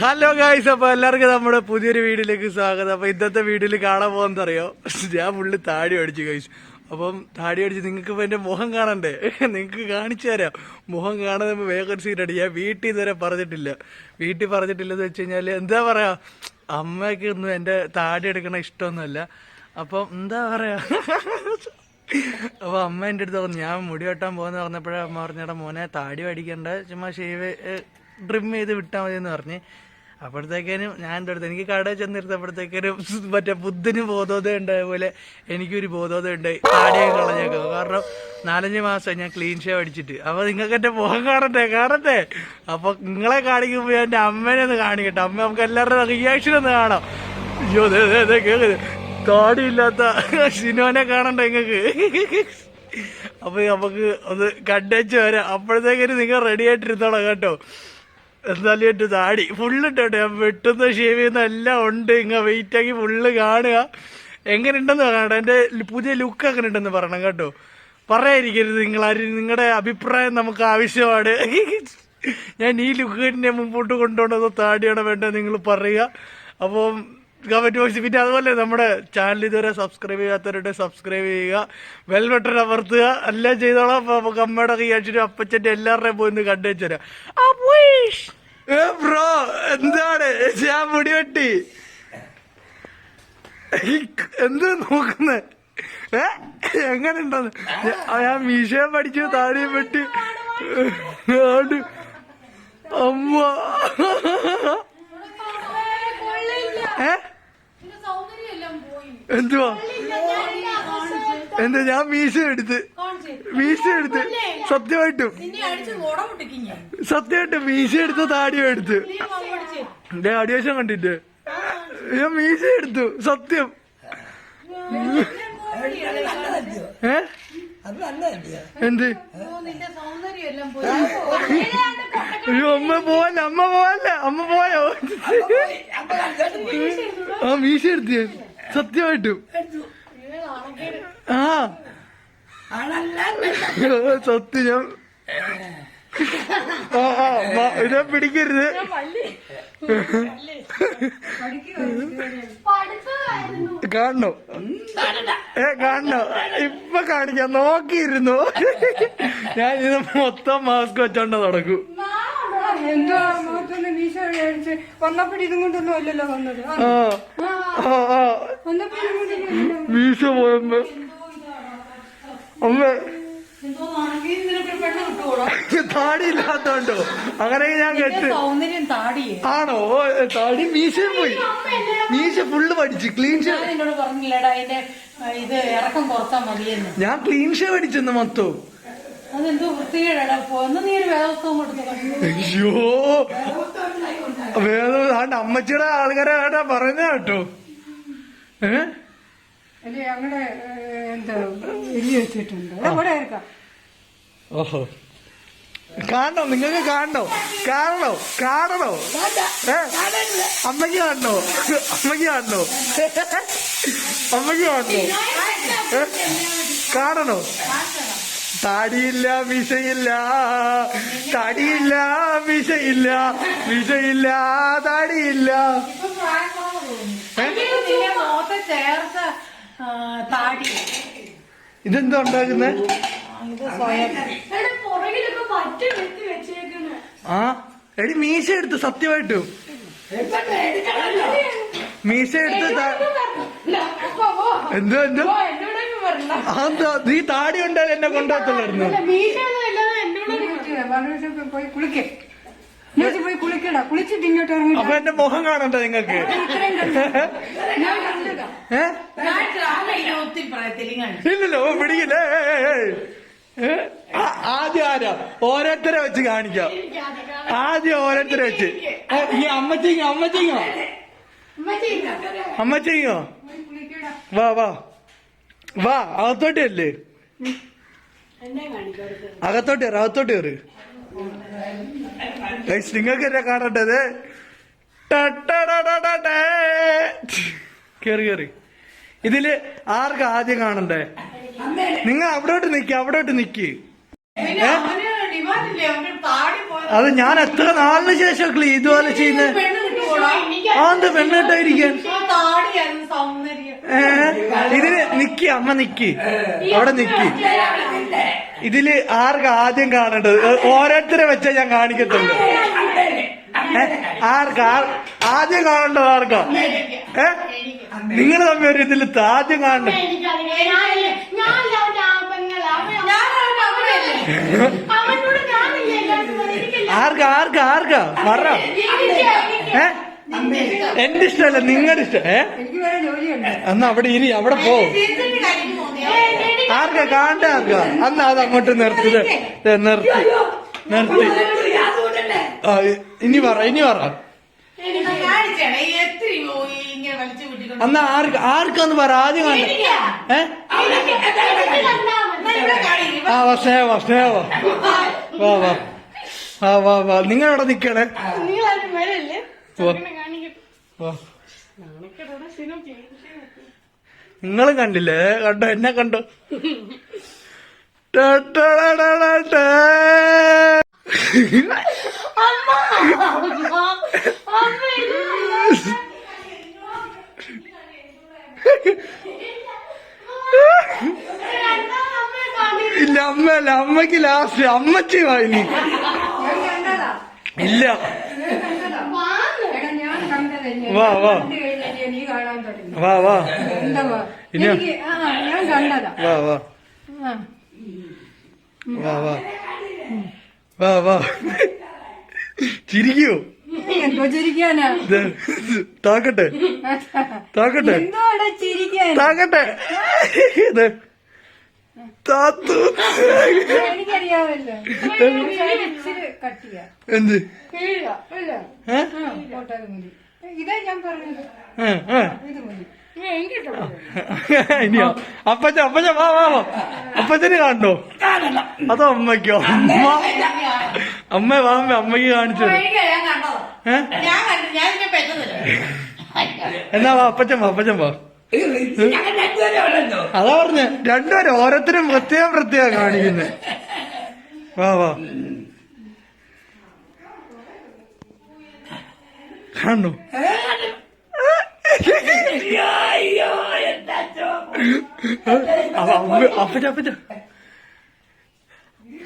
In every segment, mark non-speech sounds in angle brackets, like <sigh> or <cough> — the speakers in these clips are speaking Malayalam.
ഹലോ ഗായ്സ് അപ്പൊ എല്ലാവർക്കും നമ്മുടെ പുതിയൊരു വീഡിയോയിലേക്ക് സ്വാഗതം. അപ്പൊ ഇന്നത്തെ വീഡിയോയിൽ കാണാൻ പോകുന്നറിയോ ഞാൻ പുള്ളി താടി അടിച്ചു ഗൈസ് അപ്പം താടി അടിച്ച് നിങ്ങൾക്ക് ഇപ്പൊ എന്റെ മുഖം കാണണ്ടേ? നിങ്ങൾക്ക് കാണിച്ചു തരാം. മുഖം കാണാതെ വേഗം സീറ്റ് അടി. ഞാൻ വീട്ടിൽ ഇതുവരെ പറഞ്ഞിട്ടില്ല. വീട്ടിൽ പറഞ്ഞിട്ടില്ലെന്ന് വെച്ച് കഴിഞ്ഞാൽ എന്താ പറയാ? അമ്മയ്ക്ക് ഒന്നും എന്റെ താടി എടുക്കണ ഇഷ്ടമൊന്നുമല്ല. അപ്പം എന്താ പറയാ? അപ്പൊ അമ്മ എന്റെ അടുത്ത് പറഞ്ഞു ഞാൻ മുടി വെട്ടാൻ പോകുന്ന പറഞ്ഞപ്പോഴേ അമ്മ പറഞ്ഞേടാ മോനെ താടി അടിക്കണ്ട. ചുമ്മാ ഷേവ് ട്രിം ചെയ്ത് വിട്ടാൽ മതി എന്ന് പറഞ്ഞ്. അപ്പോഴത്തേക്കേനും ഞാൻ എന്റെ അടുത്ത് എനിക്ക് കടയിൽ ചെന്നിരുന്നപ്പോഴത്തേക്കേനും <laughs> മറ്റേ ബുദ്ധന് ബോധോദയം ഉണ്ടായ പോലെ എനിക്കൊരു ബോധോദയം ഉണ്ടായി. താടിയെ കളഞ്ഞേക്കാം. കാരണം നാലഞ്ച് മാസം ഞാൻ ക്ലീൻ ഷേവ് അടിച്ചിട്ട്. അപ്പൊ നിങ്ങൾക്ക് എന്റെ മുഖം കാണട്ടെ കാണട്ടെ. അപ്പൊ നിങ്ങളെ കാണിക്കുമ്പോ ഞാൻ എന്റെ അമ്മേനെ ഒന്ന് കാണിക്കട്ടെ. അമ്മ നമുക്ക് എല്ലാവരുടെ റിയാക്ഷൻ ഒന്ന് കാണാം. അയ്യോ താടിയില്ലാത്ത ഷിനോനെ കാണണ്ട നിങ്ങക്ക് അപ്പൊ നമുക്ക് ഒന്ന് കണ്ടേച്ച് വരാം. നിങ്ങൾ റെഡി ആയിട്ടിരുന്നോളാം കേട്ടോ. എന്തായാലും എന്റെ താടി ഫുള്ള് കേട്ടോ. ഞാൻ വെട്ടുന്ന ഷേവ് ചെയ്യുന്ന എല്ലാം ഉണ്ട്. ഇങ്ങ വെയിറ്റ് ആക്കി ഫുള്ള് കാണുക. എങ്ങനെ ഉണ്ടെന്ന് പറയണം. എന്റെ പുതിയ ലുക്ക് അങ്ങനെ ഉണ്ടെന്ന് പറയണം കേട്ടോ. പറയാതിരിക്കരുത്. നിങ്ങൾ ആരും നിങ്ങളുടെ അഭിപ്രായം നമുക്ക് ആവശ്യമാണ്. ഞാൻ ഈ ലുക്ക് തന്നെ മുമ്പോട്ട് കൊണ്ടുപോകണതോ താടിയാണോ വേണ്ടത് നിങ്ങൾ പറയുക. അപ്പം കമന്റ് ബോക്സ് പിന്നെ അതുപോലെ നമ്മുടെ ചാനൽ ഇതുവരെ സബ്സ്ക്രൈബ് ചെയ്യാത്തവരുടെ സബ്സ്ക്രൈബ് ചെയ്യുക. ബെൽ ബട്ടൺ അമർത്തുക. എല്ലാം ചെയ്തോളാം. അപ്പൊ നമുക്ക് അമ്മയുടെ കൈയാച്ചിട്ട് അപ്പച്ചന്റെ എല്ലാവരുടെയും പോയി ഒന്ന് കണ്ടു ബ്രോ എന്താണ്? ഞാൻ മുടി വെട്ടി. എന്ത് നോക്കുന്നത് ഏ എങ്ങനെ ഉണ്ടെന്ന് ഞാൻ മീശയും പഠിച്ചു താടിയും വെട്ടി. അമ്മ. ഏ? എന്തുവാ? എന്താ ഞാൻ മീശ എടുത്ത് മീശ എടുത്ത് സത്യമായിട്ടും സത്യമായിട്ടും മീശ എടുത്ത് താടിയും എടുത്ത്. എന്റെ അടിവേഷം കണ്ടിട്ട്. ഞാൻ മീശ എടുത്തു സത്യം. ഏ? എന്ത്? അയ്യോ അമ്മ പോവല്ല അമ്മ പോവല്ല അമ്മ പോയോ ആ മീശ എടുത്തു സത്യമായിട്ടും. ആ. സത്യം. ഞാൻ ആ ആ മ- ഇതാ പിടിക്കരുത്. കാണണോ? ഏ കാണണോ? ഇപ്പൊ കാണിക്കാം. നോക്കിയിരുന്നു. ഞാൻ ഇത് മൊത്തം മാസ്ക് വെച്ചോണ്ട് നടക്കും. വന്നപ്പോഴും ഇതും കൊണ്ടൊന്നും അല്ലല്ലോ വന്നത് മീശ പോയമ്മ അമ്മ. താടി ഇല്ലാത്തോണ്ടോ അങ്ങനെ ഞാൻ കേട്ട്. ആണോ? താടി മീശയും പോയി. മീശ ഫുള്ള് പഠിച്ചു ക്ലീൻ ഷേവ് ഞാൻ എന്നോട് പറഞ്ഞില്ലടാ അതിന്റെ ആ, ഇറക്കം കുറച്ചാ മതിയെന്ന്. ഞാൻ ക്ലീൻ ഷേവ് അടിച്ചെന്ന് മൊത്തം. അയ്യോ. വേദം അമ്മച്ചിയുടെ ആൾക്കാരെ കേട്ടാ പറയുന്ന കേട്ടോ. ഞങ്ങളുടെ എന്താ വെച്ചിട്ടുണ്ട്. ഓഹോ. കാണണോ? നിങ്ങൾക്ക് കാണണോ? കാണണോ? കാണണോ? അമ്മയ്ക്ക് കാണണോ? അമ്മയ്ക്ക് കാണണോ? അമ്മയ്ക്ക് കാണണോ? കാണണോ? താടിയില്ല വിഷയില്ല താടിയില്ല വിഷയില്ല വിഷയില്ല താടിയില്ല. മുഖത്തെ താടി. ഇതെന്താ ഉണ്ടാക്കുന്നേ? ഇത് സ്വയം ആ എടി മീശ എടുത്ത് സത്യമായിട്ടും. മീശ എടുത്ത് എന്തോ എന്തോ? അതെന്താ? നീ താടി ഉണ്ടാ എന്നെ കൊണ്ടുപോകത്തുള്ളായിരുന്നു വളരെ പോയി കുളിക്കേ. എന്നുവെച്ച് പോയി കുളിക്കടാ. കുളിച്ചിട്ട് ഇങ്ങോട്ട് ഇറങ്ങി. അപ്പൊ എന്റെ മുഖം കാണണ്ട നിങ്ങൾക്ക് <laughs> ഇല്ലല്ലോ പിടിക്കില്ല? ആദ്യം ആരാ? ഓരോരുത്തരെ വെച്ച് കാണിക്കാം. ആദ്യം ഓരോരുത്തരെ വെച്ച്. ഈ അമ്മച്ചിങ്ങോ അമ്മച്ചിങ്ങോ അമ്മച്ചിങ്ങോ വാ വാ. വാ അകത്തോട്ട് അല്ലേ അകത്തോട്ട് കയറി അകത്തോട്ട് കയറി. നിങ്ങൾക്ക് എന്നെ കാണേണ്ടത്? കേറി കേറി. ഇതിൽ ആർക്ക് ആദ്യം കാണണ്ടേ? നിങ്ങൾ അവിടോട്ട് നിക്ക് അവിടോട്ട് നിക്ക്. അത് ഞാൻ എത്ര നാളിന് ശേഷം ഇതുപോലെ ചെയ്യുന്നത് ആന്ത് പെണ്ണിട്ടായിരിക്കാൻ ഏ ഇതിൽ നിക്ക് അമ്മ നിക്ക്. അവിടെ നിക്ക്. ഇതിൽ ആർക്ക് ആദ്യം കാണേണ്ടത്? ഓരോരുത്തരെ വെച്ചാ ഞാൻ കാണിക്കത്തുള്ളൂ. ആർക്കാ? ആർ- ആദ്യം കാണേണ്ടത് ആർക്കാ? ഏ? നിങ്ങൾ തമ്മിൽ ഒരു ഇതിൽ ആദ്യം കാണണ്ട ആർക്കാ? ആർക്കാ? ആർക്കാ? പറ. എന്റെ ഇഷ്ടമല്ല നിങ്ങളുടെ ഇഷ്ടം. ഏ? അന്ന് അവിടെ ഇരി അവിടെ പോ. ആർക്കാ? കാണണ്ട ആർക്കാ? അന്ന് അത് അങ്ങോട്ട് നിർത്തി. നിർത്തി. നിർത്തി. ഇനി പറ ഇനി പറ. ഇങ്ങനെ വലിച്ചു വിട്ടിട്ടുണ്ട് അന്ന് ആർക്ക് ആർക്കാന്ന് പറ ആദ്യം കണ്ട. ഏ? ആ വാ സ്നേഹ വാ സ്നേഹ വാ. ആ വാ. വാ വാ വാ. നിങ്ങൾ അവിടെ നിക്കണേ നിങ്ങളും കണ്ടില്ലേ? കണ്ടോ? എന്നെ കണ്ടോ? ടേ ടാ, ടാ, ടാ, ടാ. ഇല്ല അമ്മയല്ല അമ്മയ്ക്ക് ലാസ്റ്റ് അമ്മച്ചി വായിനി. ഇല്ല. വാ, വാ. വാ വാ. ഇനി- വാ വാ. വാ വാ. വാ വാ. ചിരിക്കോ. എന്തോ ചിരിക്കാനാ? താക്കട്ടെ. താക്കട്ടെ. എന്തോടെ ചിരിക്കാൻ? താക്കട്ടെ. ഇത് താത്തു. എനിക്കറിയാമല്ലോ. ഇച്ചിരി കട്ടിയാ എന്ത്? കീഴ അല്ല ഏ? മതി. ഇതാ ഞാൻ പറഞ്ഞത്. ഏ, ഏ. ഇത് മതി. <laughs> ഇനിയോ? അപ്പച്ച അപ്പച്ച വാ വാ വാ. അപ്പച്ചന് കാണണ്ടോ അതോ അമ്മയ്ക്കോ? അമ്മ അമ്മ? വാ അമ്മ അമ്മയ്ക്ക് കാണിച്ചു എന്നാ വാ അപ്പച്ചൻ വാ അപ്പച്ചൻ വാ. അതാ പറഞ്ഞ രണ്ടുപേരും ഓരോരുത്തരും പ്രത്യേകം പ്രത്യേകം കാണിക്കുന്നത് വാ വാ. കാണു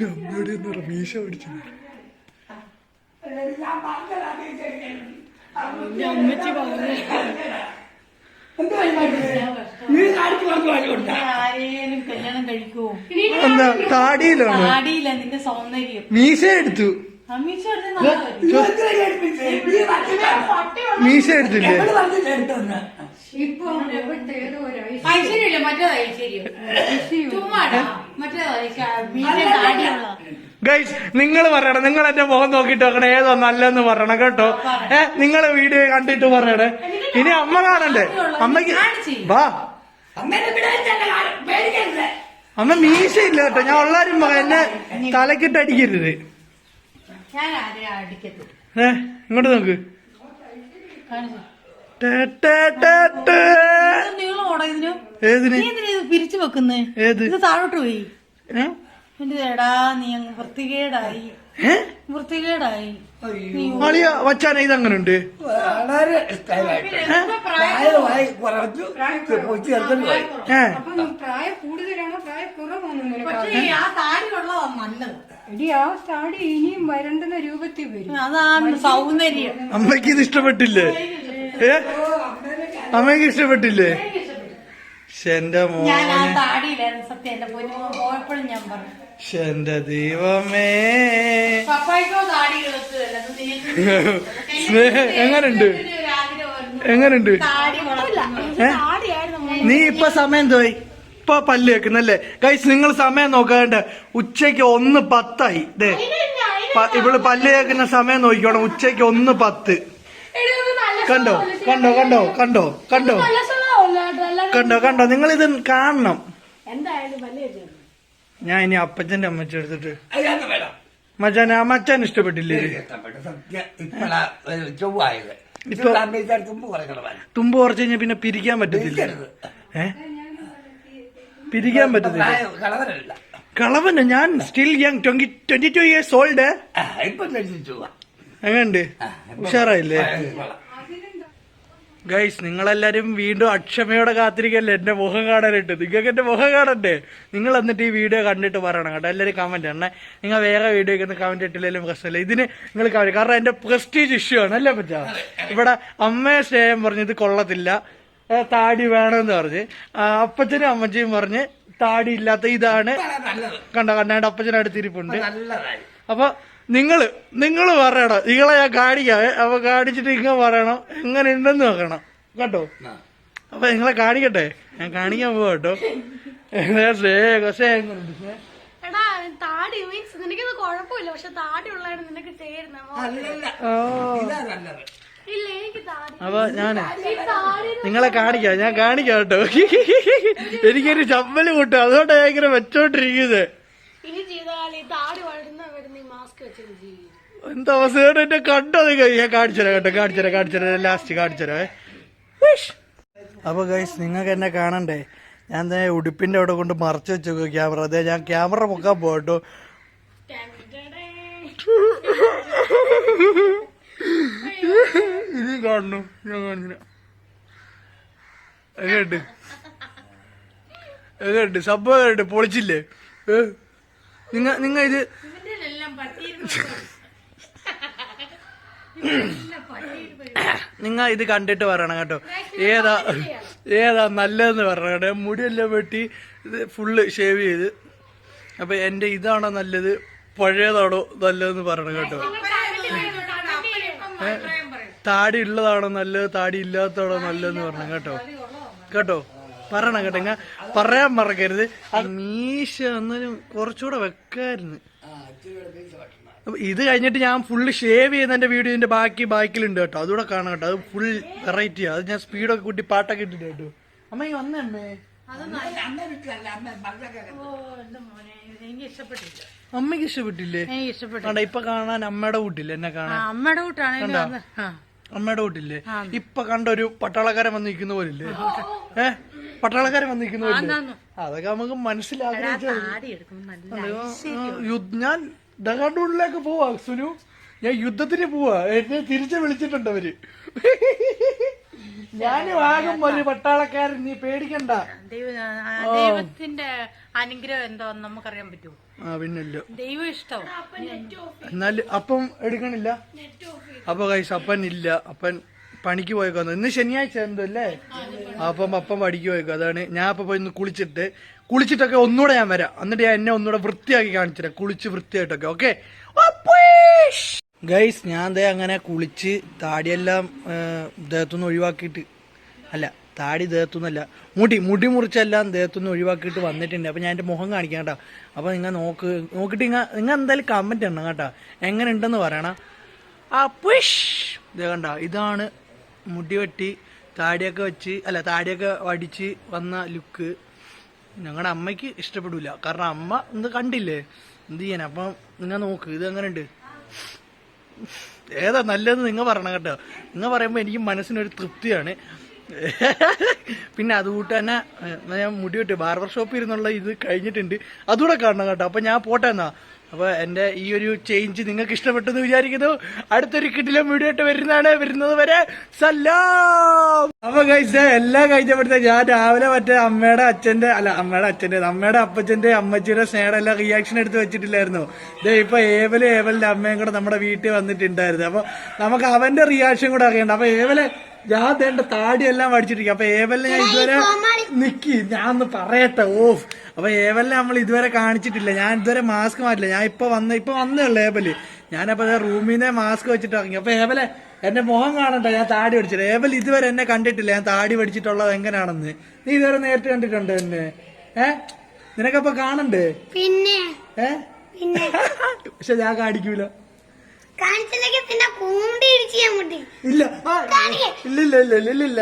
അമ്മയോട് എന്ന് പറ മീശ പിടിച്ചു എന്താ താടിയിലാണ് താടിയില്ല നിന്റെ സൗന്ദര്യം മീശ എടുത്ത് മീശ എടുത്തില്ലേ? മറ്റേതാ ഐശ്വര്യം. ചുമ്മാടാ മറ്റേതാ ഐശ്വര്യം. ഗൈസ് നിങ്ങൾ പറയണം. നിങ്ങൾ എന്റെ മുഖം നോക്കിട്ട് നോക്കണം ഏതോ നല്ലെന്ന് പറയണം കേട്ടോ. ഏ നിങ്ങൾ വീഡിയോ കണ്ടിട്ട് പറയണേ. ഇനി അമ്മ കാണണ്ടേ അമ്മയ്ക്ക് വാ. അമ്മ മീശ ഇല്ല കേട്ടോ. ഞാൻ ഉള്ളാരും എന്നെ തലക്കിട്ട് അടിക്കരുത് ഏ ഇങ്ങോട്ട് നോക്ക്. പിരിച്ചു വെക്കുന്നേ? താഴോട്ട് പോയി? എന്റെ എടാ നീ അങ്ങ് വൃത്തികേടായി. അളിയ വച്ചാന ഇതങ്ങനെ ഉണ്ട് വളരെ പ്രായമായി കുറച്ചു ഇനിയും വരണ്ടുന്ന രൂപത്തിൽ വരും. അതാണ് സൗന്ദര്യം. അമ്മയ്ക്ക് ഇത് ഇഷ്ടപ്പെട്ടില്ലേ? ഏ? അമ്മയ്ക്ക് ഇഷ്ടപ്പെട്ടില്ലേ? എന്റെ ഞാൻ ആ മോനെ. സത്യം. എന്റെ പോയപ്പോഴും ഞാൻ പറഞ്ഞു. എന്റെ ദൈവമേ. എങ്ങനുണ്ട്. എങ്ങനുണ്ട്? നീ ഇപ്പൊ സമയം തോയി. ഇപ്പൊ പല്ല് വെക്കുന്നല്ലേ ഗൈസ് നിങ്ങൾ സമയം നോക്കാണ്ട് ഉച്ചയ്ക്ക് ഒന്ന് പത്തായി. ദേ ഇവൾ പല്ല് കേൾക്കുന്ന സമയം നോക്കിക്കോണം. ഉച്ചയ്ക്ക് ഒന്ന് പത്ത്. കണ്ടോ? കണ്ടോ കണ്ടോ കണ്ടോ കണ്ടോ? കണ്ടോ കണ്ടോ? നിങ്ങൾ ഇത് കാണണം ഞാൻ ഇനി അപ്പച്ചന്റെ അമ്മച്ച എടുത്തിട്ട്. മച്ചാൻ ആ മച്ചാൻ ഇഷ്ടപ്പെട്ടില്ലേ ഇപ്പൊ- തുമ്പ് കുറച്ച് കഴിഞ്ഞാൽ പിന്നെ പിരിക്കാൻ പറ്റത്തില്ല. ഏ? പിരിക്കാൻ പറ്റത്തില്ല. കളവന്? ഞാൻ still young twenty twenty two years old എങ്ങനെയുണ്ട്? ഉഷാറായില്ലേ? ഗൈസ് നിങ്ങളെല്ലാരും വീണ്ടും അക്ഷമയോടെ കാത്തിരിക്കല്ലേ? എന്റെ മുഖം കാണാനായിട്ട്. നിങ്ങൾക്ക് എന്റെ മുഖം കാണണ്ടേ? നിങ്ങൾ എന്നിട്ട് ഈ വീഡിയോ കണ്ടിട്ട് പറയണം കേട്ടോ. എല്ലാവരും കമന്റ് ഇടണേ നിങ്ങൾ വേറെ വീഡിയോ ഒക്കെ കമന്റ് ഇട്ടില്ലെങ്കിലും പ്രശ്നമില്ല. ഇതിന് നിങ്ങൾ കമന്റ് കാരണം എന്റെ പ്രസ്റ്റീജ് ഇഷ്യൂ ആണ്. അല്ലേ പറ്റാ ഇവിടെ അമ്മയെ സ്നേഹം പറഞ്ഞ് ഇത് കൊള്ളത്തില്ല താടി വേണമെന്ന് പറഞ്ഞ്. അപ്പച്ചനും അമ്മച്ചിയും പറഞ്ഞ് താടി ഇല്ലാത്ത ഇതാണ്. കണ്ട? കണ്ടാണ്ട് അപ്പച്ചൻ അടുത്തിരിപ്പുണ്ട് നിങ്ങൾ നിങ്ങൾ നിങ്ങൾ പറയണം. നിങ്ങളെ ഞാൻ കാണിക്കാവേ അപ്പൊ കാണിച്ചിട്ട് ഇങ്ങനെ പറയണം. എങ്ങനെ ഉണ്ടെന്ന് നോക്കണം. കേട്ടോ. അപ്പൊ നിങ്ങളെ കാണിക്കട്ടെ? ഞാൻ കാണിക്കാൻ പോവാ കേട്ടോ. അപ്പൊ ഞാൻ നിങ്ങളെ കാണിക്കാം. ഞാൻ കാണിക്കാം കേട്ടോ. എനിക്കൊരു ചമ്മൽ കൂട്ടും. അതുകൊണ്ടാണ് ഞാൻ ഇങ്ങനെ വെച്ചോണ്ടിരിക്കുന്നത് ഇനി ചെയ്താൽ ഈ താടി വളരുന്ന വരുന്ന ഈ മാസ്ക് വെച്ചത് ചെയ്യും എന്താ അവസ്ഥ എന്നെ കണ്ടോ ഞാൻ കാണിച്ചുതരാം കേട്ടോ കാണിച്ചുതരാം കാണിച്ചുതരാം ലാസ്റ്റ് കാണിച്ചുതരാം അപ്പൊ ഗൈസ് നിങ്ങൾക്ക് എന്നെ കാണണ്ടേ? ഞാൻ തന്നെ ഉടുപ്പിന്റെ അവിടെ കൊണ്ട് മറച്ചു വെച്ചു ക്യാമറ. അതെ ഞാൻ ക്യാമറ പൊക്കാൻ പോട്ടോ ഇത് കാണുന്നു ഞാൻ കാണിച്ചില്ല എങ്ങനെയുണ്ട്? എങ്ങനെയുണ്ട്? സംഭവം പൊളിച്ചില്ലേ? നിങ്ങ നിങ്ങ ഇത് ഇതിന്റെ എല്ലാം പറ്റിയിരുന്നു നിങ്ങ ഇത് കണ്ടിട്ട് പറയണം കേട്ടോ. ഏതാ ഏതാ നല്ലതെന്ന് പറയണം കേട്ടോ. മുടിയെല്ലാം വെട്ടി ഇത് ഫുള്ള് ഷേവ് ചെയ്ത്. അപ്പൊ എന്റെ ഇതാണോ നല്ലത്? പഴയതാണോ നല്ലതെന്ന് പറയണം കേട്ടോ. താടി ഉള്ളതാണോ നല്ലത്? താടി ഇല്ലാത്തതാണോ നല്ലതെന്ന് പറയണം കേട്ടോ. കേട്ടോ? പറയണം കേട്ടോ. ഇങ്ങ പറയാൻ മറക്കരുത്. മീശ എന്നാലും കുറച്ചുകൂടെ വെക്കായിരുന്നു. ഇത് കഴിഞ്ഞിട്ട് ഞാൻ ഫുള്ള് ഷേവ് ചെയ്യുന്നതിന്റെ വീഡിയോന്റെ ബാക്കി ബാക്കിലുണ്ട് കേട്ടോ. അതുകൂടെ കാണാം കേട്ടോ. അത് ഫുൾ വെറൈറ്റി അത് ഞാൻ സ്പീഡൊക്കെ കൂട്ടി പാട്ടൊക്കെ ഇട്ടിട്ട് കേട്ടോ. അമ്മ ഈ വന്നേ അമ്മേ. അമ്മയ്ക്ക് വീട്ടിലല്ല. അമ്മ പറഞ്ഞൊക്കെ ഓ എന്റെ മോനെ. എനിക്ക് ഇഷ്ടപ്പെട്ടില്ല. അമ്മയ്ക്ക് ഇഷ്ടപ്പെട്ടില്ലേ? എനിക്ക് ഇഷ്ടപ്പെട്ടു കണ്ട ഇപ്പൊ കാണാൻ അമ്മയുടെ വീട്ടില്ലേ എന്നെ കാണാൻ. അമ്മയുടെ കൂട്ടാണ്. ആ. അമ്മയുടെ കൂട്ടില്ലേ? ഇപ്പൊ കണ്ട ഒരു പട്ടാളക്കാരൻ വന്ന് നിൽക്കുന്ന ഇല്ലേ? ഏ? പട്ടാളക്കാരൻ വന്ന് നിൽക്കുന്ന പോലെ അതൊക്കെ നമുക്ക് മനസ്സിലാക്കാൻ യുദ്ധ- ഞാൻ ഡഗാണ്ടൂണിലേക്ക് പോവാ സുനു. ഞാൻ യുദ്ധത്തിന് പോവാ. എന്നെ തിരിച്ചു വിളിച്ചിട്ടുണ്ട് അവർ. ഞാനും ആകും ഒരു പട്ടാളക്കാരൻ നീ പേടിക്കണ്ട. ദൈവത്തിന്റെ അനുഗ്രഹം എന്തോന്ന് നമുക്കറിയാൻ പറ്റുമോ ആ പിന്നല്ലോ. ദൈവം ഇഷ്ടം. എന്നാലും അപ്പം എടുക്കണില്ല? അപ്പൊ കൈസ് അപ്പൻ ഇല്ല. അപ്പൻ പണിക്ക് പോയേക്കാന്ന്. ഇന്ന് ശനിയാഴ്ച എന്തല്ലേ? അപ്പം അപ്പം പണിക്ക് പോയേക്കും. അതാണ് ഞാൻ അപ്പൊ പോയി ഇന്ന് കുളിച്ചിട്ട് കുളിച്ചിട്ടൊക്കെ ഒന്നുകൂടെ ഞാൻ വരാം. എന്നിട്ട് ഞാൻ എന്നെ ഒന്നുകൂടെ വൃത്തിയാക്കി കാണിച്ചുതരാം. കുളിച്ച് വൃത്തിയായിട്ടൊക്കെ ഓക്കെ? ഗൈസ് ഞാൻ ദേ അങ്ങനെ കുളിച്ച് താടിയെല്ലാം ദേഹത്തുനിന്ന് ഒഴിവാക്കിയിട്ട് അല്ല താടി ദേഹത്തുനിന്നല്ല മുടി മുടി മുറിച്ചെല്ലാം ദേഹത്തുനിന്ന് ഒഴിവാക്കിയിട്ട് വന്നിട്ടുണ്ട്. അപ്പോൾ ഞാൻ എന്റെ മുഖം കാണിക്കാം കേട്ടോ. അപ്പോൾ നിങ്ങൾ നോക്ക് നോക്കിയിട്ട് നിങ്ങൾ നിങ്ങൾ എന്തായാലും കമന്റ് ഇടണം കേട്ടോ. എങ്ങനെ ഉണ്ടെന്ന് പറയണം? ആ പുഷ് ഇത് കണ്ട ഇതാണ് മുടി വെട്ടി താടിയൊക്കെ വെച്ച് അല്ല താടിയൊക്കെ വടിച്ച് വന്ന ലുക്ക്. ഞങ്ങളുടെ അമ്മയ്ക്ക് ഇഷ്ടപ്പെടില്ല കാരണം അമ്മ ഇത് കണ്ടില്ലേ? എന്ത് ചെയ്യാൻ അപ്പം നിങ്ങൾ നോക്ക്. ഇത് എങ്ങനെ ഉണ്ട് ഏതാ നല്ലത് നിങ്ങൾ പറയണം കേട്ടോ. നിങ്ങൾ പറയുമ്പോൾ എനിക്ക് മനസ്സിനൊരു തൃപ്തിയാണ്. പിന്നെ അതുകൂട്ട് തന്നെ ഞാൻ മുടി വെട്ടി. ബാർബർ ഷോപ്പിൽ ഇരുന്നുള്ള ഇത് കഴിഞ്ഞിട്ടുണ്ട്. അതുകൂടെ കാണണം കേട്ടോ. അപ്പൊ ഞാൻ പോട്ടെ എന്നാ. അപ്പൊ എന്റെ ഈ ഒരു ചേഞ്ച് നിങ്ങൾക്ക് ഇഷ്ടപ്പെട്ടെന്ന് വിചാരിക്കുന്നു. അടുത്തൊരു കിട്ടിലും വീഡിയോ ആയിട്ട് വരുന്നതാണ്. വരുന്നത് വരെ സല്ലാം അപ്പൊ കഴിച്ച എല്ലാം കഴിഞ്ഞപ്പോഴത്തെ ഞാൻ രാവിലെ മറ്റേ അമ്മയുടെ അച്ഛന്റെ അല്ല അമ്മയുടെ അച്ഛന്റെ അമ്മയുടെ അപ്പച്ചന്റെ അമ്മച്ചിയുടെ സ്നേഹം എല്ലാം റിയാക്ഷൻ എടുത്ത് വെച്ചിട്ടില്ലായിരുന്നു. ഇതേ ഇപ്പൊ ഏവൽ ഏവലിന്റെ അമ്മയും കൂടെ നമ്മുടെ വീട്ടിൽ വന്നിട്ടുണ്ടായിരുന്നു. അപ്പൊ നമുക്ക് അവന്റെ റിയാക്ഷൻ കൂടെ അറിയണ്ട. അപ്പൊ ഏവൽ ഞാൻ ദേണ്ട താടിയെല്ലാം പഠിച്ചിട്ടിരിക്കും അപ്പൊ ഏവല്ല ഞാൻ ഇതുവരെ നിക്കി ഞാൻ ഒന്ന് പറയട്ടെ. ഓഫ്. അപ്പൊ ഏവലിനെ നമ്മൾ ഇതുവരെ കാണിച്ചിട്ടില്ല. ഞാൻ ഇതുവരെ മാസ്ക് മാറ്റില്ല. ഞാൻ ഇപ്പൊ വന്ന ഇപ്പൊ വന്നേ ഉള്ളു ഏവൽ. ഞാനപ്പോ റൂമിൽ നിന്ന് മാസ്ക് വെച്ചിട്ട് ഇറങ്ങി. അപ്പൊ ഏവലെ എന്റെ മുഖം കാണണ്ട ഞാൻ താടി പഠിച്ചില്ല ഏവൽ ഇതുവരെ എന്നെ കണ്ടിട്ടില്ല. ഞാൻ താടി പഠിച്ചിട്ടുള്ളത് എങ്ങനെയാണെന്ന് നീ ഇതുവരെ നേരിട്ട് കണ്ടിട്ടുണ്ട് എന്നെ? ഏ? നിനക്കപ്പൊ കാണണ്ടേ? പിന്നെ. ഏ? <laughs> പക്ഷെ ഞാൻ കാണിക്കൂല. ഇല്ല. ഇല്ല ഇല്ല ഇല്ല ഇല്ല ഇല്ല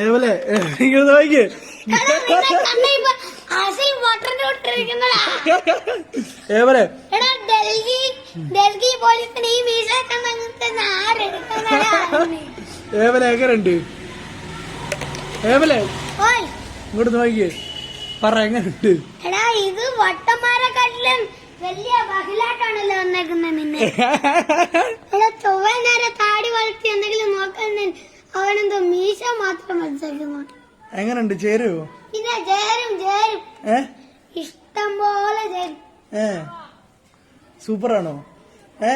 ഏവലെ ഇങ്ങനെ നോക്കി. ഏവലെ ഡൽഹി ഡൽഹി പോലീസിന് ഈ വീസ ഏവലെ എങ്ങനെയുണ്ട് ഏമലേ ഓയ്. ഇങ്ങോട്ട് നോക്കിയേ. പറ എങ്ങനെയുണ്ട്? എടാ ഇത് വട്ടന്മാരെക്കാട്ടിലും വലിയ ബഹിലായിട്ടാണല്ലോ വന്നേക്കുന്നത് നിന്നെ. എടാ ചൊവ്വ നേരെ താടി വളർത്തി എന്തെങ്കിലും നോക്കുന്ന അവനെന്തോ മീശ മാത്രം മനസ്സിലാക്കുന്നു എങ്ങനെയുണ്ട്? ചേരുവോ? പിന്നെ ചേരും ചേരും. ഇഷ്ടം പോലെ ചേരും. ഏ? സൂപ്പറാണോ? ഏ?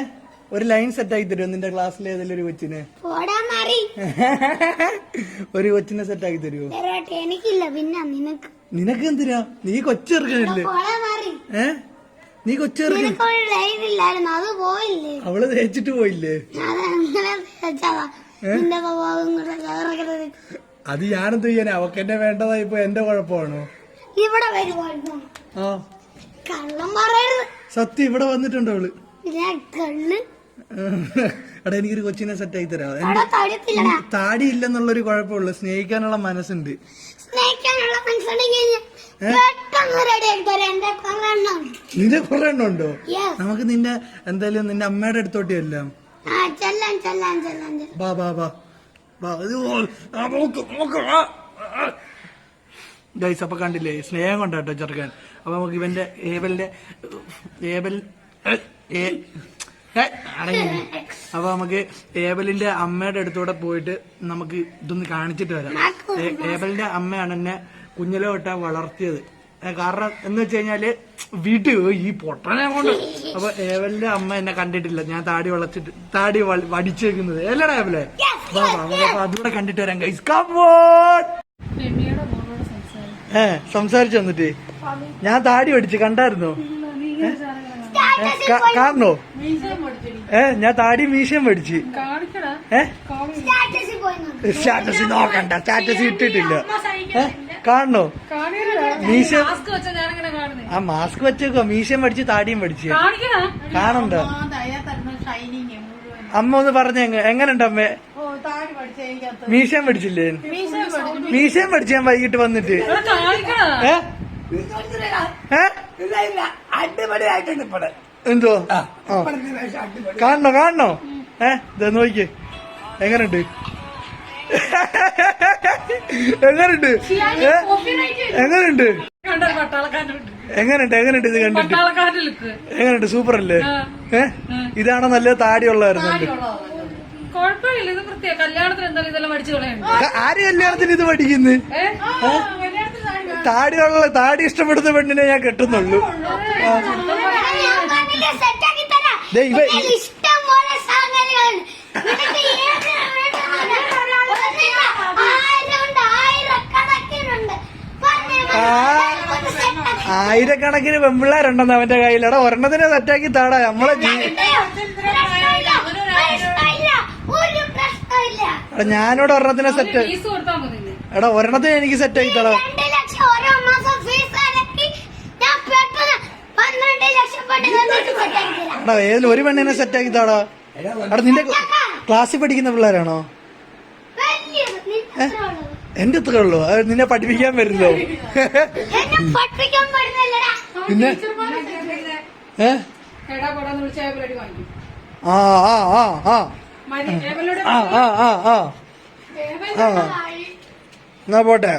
ഒരു ലൈൻ സെറ്റ് ആക്കി തരുമോ നിന്റെ ക്ലാസ്സിലെ ഏതെങ്കിലും ഒരു കൊച്ചിന്? ഒരു കൊച്ചിനെ സെറ്റ് ആക്കി തരുമോ എനിക്കില്ല. പിന്നെ നിനക്ക്. നിനക്ക് എന്തിനാ? നീ കൊച്ചു പോടാ മാറി. ഏ? നീ കൊച്ചു അത് പോയില്ലേ? അവൾ തേച്ചിട്ട് പോയില്ലേ? അത് ഞാനെന്ത് ചെയ്യാനാ? അവക്കെന്നെ വേണ്ടതായിപ്പോ എന്റെ കുഴപ്പമാണോ? ഇവിടെ വരുമായിരുന്നു ആ. കള്ളം പറയരുത്. സത്യം ഇവിടെ വന്നിട്ടുണ്ടോ അവൾ. കള്ള്. എടാ എനിക്കൊരു കൊച്ചിനെ സെറ്റ് ആയി തരാം. താടി ഇല്ലെന്നുള്ളൊരു കുഴപ്പമുള്ളൂ. സ്നേഹിക്കാനുള്ള മനസ്സുണ്ട്. നിന്റെ കുറെ എണ്ണം ഉണ്ടോ നമുക്ക് നിന്റെ എന്തായാലും നിന്റെ അമ്മയുടെ അടുത്തോട്ട് ബാ ബാ ബാ ബാ ബാ ഇത് ഓ, ആ, നോക്ക്, നോക്ക്, ആ, ആ. ഗൈസ് അപ്പൊ കണ്ടില്ലേ? സ്നേഹം കൊണ്ടാട്ടോ ചെറുക്കൻ. അപ്പൊ നമുക്ക് ഇവന്റെ ഏബലിന്റെ ഏബൽ അടങ്ങി അപ്പൊ നമുക്ക് ഏബലിന്റെ അമ്മയുടെ അടുത്തൂടെ പോയിട്ട് നമുക്ക് ഇതൊന്ന് കാണിച്ചിട്ട് വരാം. ഏബലിന്റെ അമ്മയാണ് എന്നെ കുഞ്ഞിലെ തൊട്ടാ വളർത്തിയത്. കാരണം എന്ന് വെച്ച് കഴിഞ്ഞാൽ വീട്ടിൽ ഈ പൊട്ടനെ കൊണ്ട്. അപ്പൊ ഏവലിന്റെ അമ്മ എന്നെ കണ്ടിട്ടില്ല. ഞാൻ താടി വളച്ചിട്ട് താടി വടിച്ചേക്കുന്നത്. അല്ലടാ ഏവലെ? അതുകൂടെ കണ്ടിട്ട് വരാം ഗൈസ് കമോൺ ഏ സംസാരിച്ചു വന്നിട്ട്. ഞാൻ താടി പഠിച്ച് കണ്ടായിരുന്നോ? കാണോ ഏ, ഞാൻ താടി മീശയും പഠിച്ച്. സ്റ്റാറ്റസ് നോക്കണ്ട സ്റ്റാറ്റസ് ഇട്ടിട്ടില്ല. ഏ കാണണോ മീശ ആ മാസ്ക് വെച്ചേക്കോ മീശയും പഠിച്ച് താടിയും പഠിച്ച് കാണണ്ടോ. അമ്മ ഒന്ന് പറഞ്ഞ എങ്ങനെയുണ്ട് അമ്മേ? മീശയും പഠിച്ചില്ലേ? മീശയും പഠിച്ചു. ഞാൻ വൈകിട്ട് വന്നിട്ട്. എന്തോ? കാണണോ കാണണോ? ഏ ഇതാ നോക്കിയേ. എങ്ങനുണ്ട്? <laughs> എങ്ങനുണ്ട്? ഏ? എങ്ങനുണ്ട്? എങ്ങനുണ്ട് എങ്ങനെയുണ്ട്? ഇത് കണ്ടിട്ട്? എങ്ങനെയുണ്ട്? സൂപ്പർ അല്ലേ ഏ? ഇതാണോ നല്ല കളയുണ്ട് ആര് കല്യാണത്തിന് ഇത് പഠിക്കുന്നു താടിയുള്ള താടി ഇഷ്ടപ്പെടുന്ന പെണ്ണിനെ ഞാൻ കെട്ടുന്നുള്ളൂ. എടാ, ഞാൻ പറഞ്ഞില്ലേ, set ആക്കി തരാം. ദേ, ഇവ- ഇതിൽ ഇഷ്ടം പോലെ സാധനങ്ങളുണ്ട്. നിനക്ക് ഏതിനാ വേണ്ടത്? ഒന്നില്ല, ആയിരം ഉണ്ട്, ആയിരക്കണക്കിനുണ്ട്. പറഞ്ഞേ, ആ. ഒന്ന് set ആക്കി. ആയിരക്കണക്കിന് പെമ്പിള്ളേരുണ്ടെന്ന് അവന്റെ കയ്യിൽ കയ്യിലടാ ഒരെണ്ണത്തിനെ സെറ്റാക്കി താടാ നമ്മളെ. എടാ ഞാനിവിടെ ഒരെണ്ണത്തിനെ സെറ്റ് എടാ ഒരെണ്ണത്തിന് എനിക്ക് സെറ്റാക്കി തടാ. എടാ ഏതിലും ഒരു പെണ്ണിനെ സെറ്റാക്കി താടാ എടാ നിന്റെ ക്ലാസ്സിൽ പഠിക്കുന്ന പിള്ളേരാണോ വലിയത്, നിന്റെ അത്ര ഉള്ളത്. എന്റെ അത്ര ഉള്ളു. അത് നിന്നെ പഠിപ്പിക്കാൻ വരുന്നോ? പിന്നെ? ഏ? ആ ആ ആ ആ. ആ ആ ആ ആ. എന്നാ പോട്ടെ.